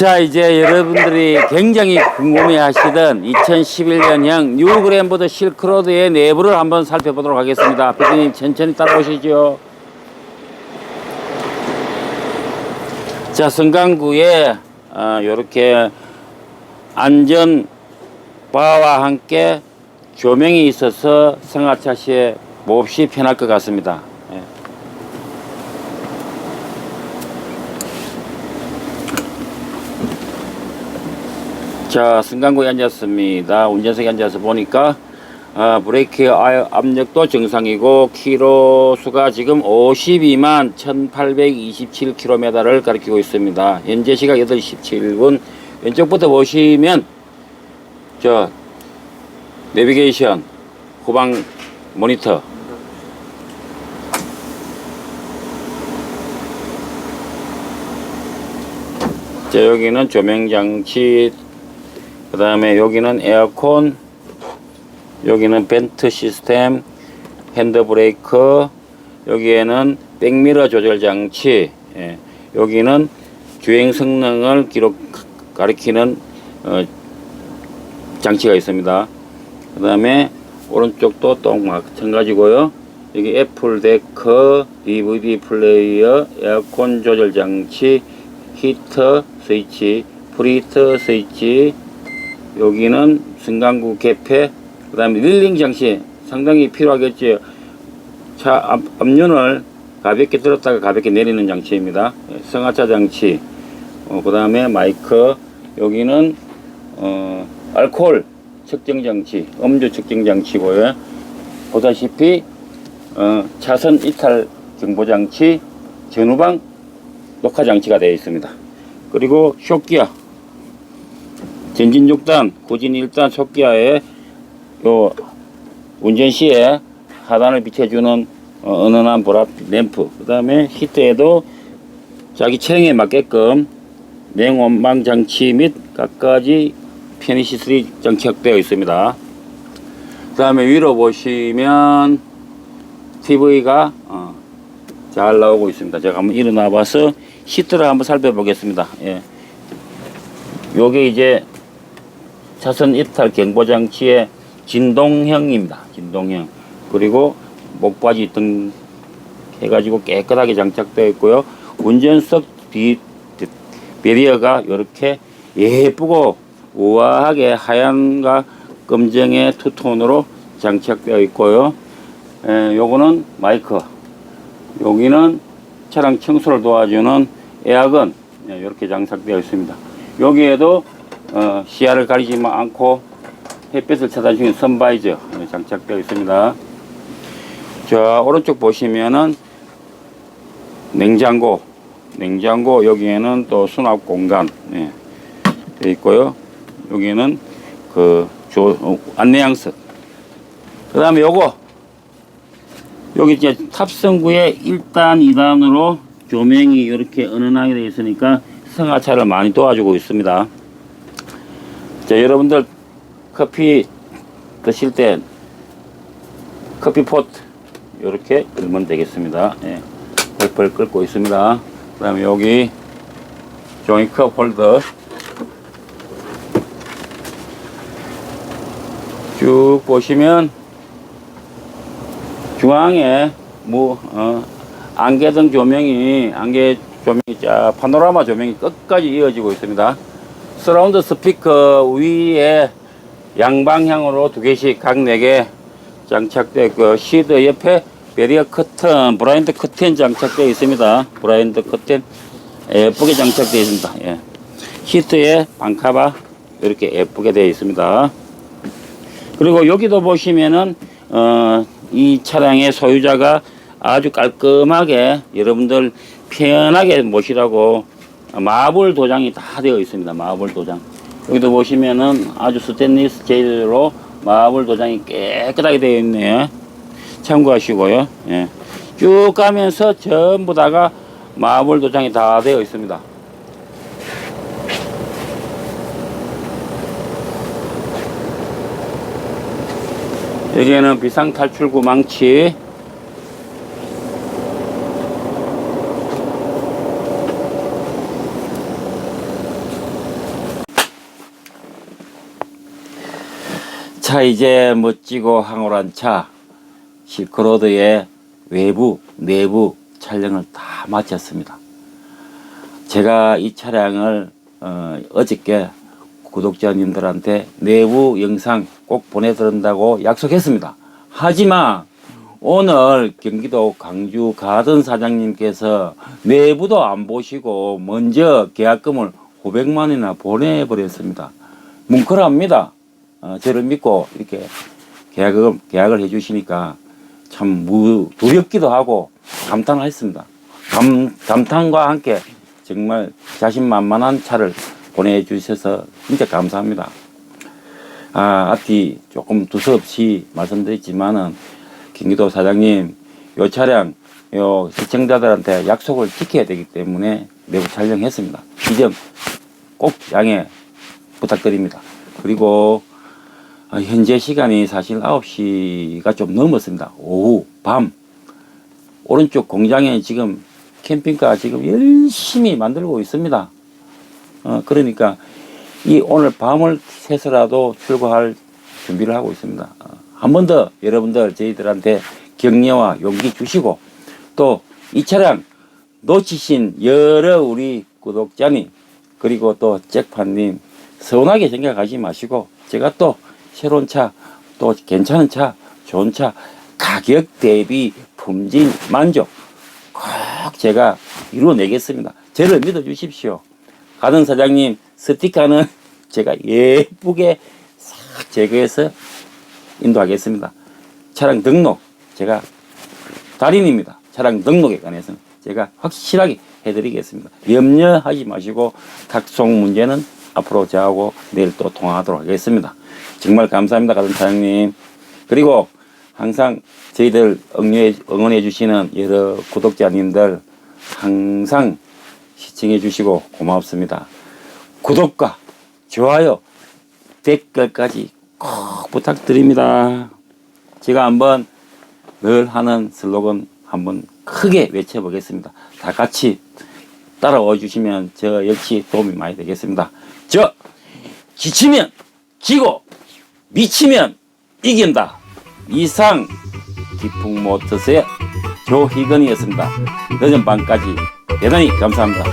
자, 이제 여러분들이 굉장히 궁금해 하시던 2011년형 뉴그랜보드 실크로드의 내부를 한번 살펴보도록 하겠습니다. 피디님 천천히 따라오시죠. 자, 성강구에 어, 이렇게 안전 바와 함께 조명이 있어서 승하차 시에 몹시 편할 것 같습니다. 예. 자, 승강구에 앉았습니다. 운전석에 앉아서 보니까 아, 브레이크 아- 압력도 정상이고 키로 수가 지금 52만 1827km를 가리키고 있습니다. 현재 시각 8시 17분 왼쪽부터 보시면 저 내비게이션 후방 모니터 자 여기는 조명 장치 그 다음에 여기는 에어컨 여기는 벤트 시스템 핸드 브레이크 여기에는 백미러 조절 장치 예, 여기는 주행 성능을 기록 가리키는 어, 장치가 있습니다. 그 다음에 오른쪽도 또 마찬가지고요. 여기 애플 데크 DVD 플레이어 에어컨 조절 장치 히터 스위치 프리히터 스위치 여기는 승강구 개폐 그 다음에 릴링 장치 상당히 필요하겠죠 차 앞, 앞륜을 가볍게 들었다가 가볍게 내리는 장치입니다. 예, 승하차 장치. 어, 그 다음에 마이크. 여기는 어, 알코올 측정 장치 음주 측정 장치고요. 보다시피 어, 차선 이탈 경보 장치 전후방 녹화 장치가 되어 있습니다. 그리고 쇼기어 전진 6단, 후진 1단 속기아에 요 운전 시에 하단을 비춰주는 어, 은은한 보라 램프, 그 다음에 히트에도 자기 체형에 맞게끔 냉온망 장치 및 각가지 시설이 장착되어 있습니다. 그 다음에 위로 보시면 TV가 어, 잘 나오고 있습니다. 제가 한번 일어나 봐서 히트를 한번 살펴보겠습니다. 예. 요게 이제 차선 이탈 경보 장치의 진동형입니다. 진동형. 그리고 목바지 등 해가지고 깨끗하게 장착되어 있고요. 운전석 뒤 베리어가 이렇게 예쁘고 우아하게 하얀과 검정의 투톤으로 장착되어 있고요. 에, 요거는 마이크. 여기는 차량 청소를 도와주는 에어건 이렇게 장착되어 있습니다. 여기에도 어, 시야를 가리지 않고 햇빛을 차단시키는 선바이저 장착되어 있습니다. 자 오른쪽 보시면은 냉장고 냉장고 여기에는 또 수납 공간 예, 되어 있고요. 여기는 그 조, 어, 안내양석. 그 다음에 요거 여기 이제 탑승구에 1단, 2단으로 조명이 이렇게 은은하게 되어 있으니까 승하차를 많이 도와주고 있습니다. 자, 여러분들 커피 드실 때 커피 포트 이렇게 끓면 되겠습니다. 예. 펄펄 끓고 있습니다. 그 다음에 여기 종이컵 홀더 쭉 보시면 중앙에 뭐 어, 안개등 조명이 안개 조명이 자 파노라마 조명이 끝까지 이어지고 있습니다. 서라운드 스피커 위에 양방향으로 두 개씩 각 네 개 장착되어 있고 시드 옆에 베리어 커튼 브라인드 커튼 장착되어 있습니다. 브라인드 커튼 예쁘게 장착되어 있습니다. 예. 시트에 반카바 이렇게 예쁘게 되어 있습니다. 그리고 여기도 보시면은 어, 이 차량의 소유자가 아주 깔끔하게 여러분들 편하게 모시라고 마블 도장이 다 되어 있습니다. 마블 도장. 여기도 보시면은 아주 스테인리스 재질로 마블 도장이 깨끗하게 되어 있네요. 참고하시고요. 예. 쭉 가면서 전부 다가 마블 도장이 다 되어 있습니다. 여기에는 비상 탈출구 망치 자 이제 멋지고 황홀한 차 실크로드의 외부 내부 촬영을 다 마쳤습니다. 제가 이 차량을 어, 어저께 구독자님들한테 내부 영상 꼭 보내드린다고 약속했습니다. 하지만 오늘 경기도 광주 가든 사장님께서 내부도 안 보시고 먼저 계약금을 500만 원이나 보내버렸습니다. 뭉클합니다. 어, 저를 믿고 이렇게 계약을, 계약을 해주시니까 참 무, 두렵기도 하고 감탄했습니다. 감, 감탄과 함께 정말 자신만만한 차를 보내주셔서 진짜 감사합니다. 아, 앞뒤 조금 두서없이 말씀드렸지만은 경기도 사장님, 요 차량, 요 시청자들한테 약속을 지켜야 되기 때문에 내부 촬영했습니다. 이 점 꼭 양해 부탁드립니다. 그리고 아, 현재 시간이 사실 9시가 좀 넘었습니다. 오후, 밤. 오른쪽 공장에 지금 캠핑카 지금 열심히 만들고 있습니다. 어, 그러니까 이 오늘 밤을 새서라도 출고할 준비를 하고 있습니다. 어, 한번 더 여러분들 저희들한테 격려와 용기 주시고 또 이 차량 놓치신 여러 우리 구독자님 그리고 또 잭판님 서운하게 생각하지 마시고 제가 또 새로운 차 또 괜찮은 차 좋은 차 가격 대비 품질 만족 꼭 제가 이루어내겠습니다. 저를 믿어 주십시오. 가든 사장님 스티커는 제가 예쁘게 싹 제거해서 인도하겠습니다. 차량 등록 제가 달인입니다. 차량 등록에 관해서는 제가 확실하게 해드리겠습니다. 염려하지 마시고 탁송 문제는 앞으로 저하고 내일 또 통화하도록 하겠습니다. 정말 감사합니다. 가든 사장님. 그리고 항상 저희들 응원해, 응원해 주시는 여러 구독자님들 항상 시청해 주시고 고맙습니다. 구독과 좋아요, 댓글까지 꼭 부탁드립니다. 제가 한번 늘 하는 슬로건 한번 크게 외쳐보겠습니다. 다 같이 따라와 주시면 저 역시 도움이 많이 되겠습니다. 저 지치면 지고 미치면 이긴다. 이상 기풍 모터스의 조희건이었습니다. 늦은 밤까지 대단히 감사합니다.